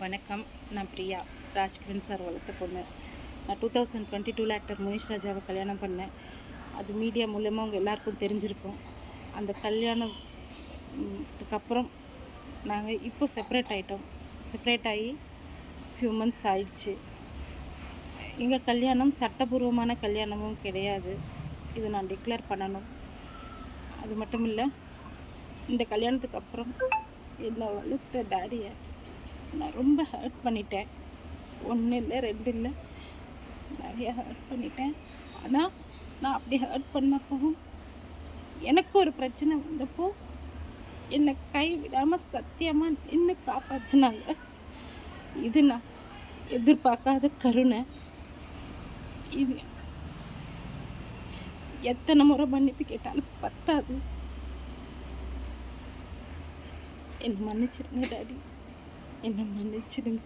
வணக்கம். நான் பிரியா. ராஜ்கிரண் சார் வளர்த்த பொண்ணு. நான் டூ தௌசண்ட் டுவெண்ட்டி டூவில் ஆக்டர் முனிஷ் ராஜாவை கல்யாணம் பண்ணேன். அது மீடியா மூலயமா அவங்க எல்லாருக்கும் தெரிஞ்சிருக்கும். அந்த கல்யாணம் நாங்கள் இப்போ செப்பரேட் ஆகிட்டோம் செப்பரேட் ஆகி ஃபியூ மந்த்ஸ் ஆயிடுச்சு. எங்கள் கல்யாணம் சட்டபூர்வமான கல்யாணமும் கிடையாது. இது நான் டிக்ளேர் பண்ணணும். அது மட்டும் இல்லை இந்த கல்யாணத்துக்கு அப்புறம் என்னை வளர்த்த டேடியை நான் ரொம்ப ஹர்ட் பண்ணிட்டேன். ஒன்று இல்லை ரெண்டு இல்லை. நிறைய ஹர்ட் பண்ணிட்டேன். ஆனால் நான் அப்படி ஹர்ட் பண்ணப்பவும் எனக்கு ஒரு பிரச்சனை வந்தப்போ என்னை கை விடாமல் சத்தியமாக நின்று காப்பாற்றினாங்க இது நான் எதிர்பார்க்காத கருணை. இது எத்தனை முறை மன்னிப்பு கேட்டாலும் பத்தாது. என்னை மன்னிச்சிருங்க டாடி. என்னை மன்னிச்சிடுங்க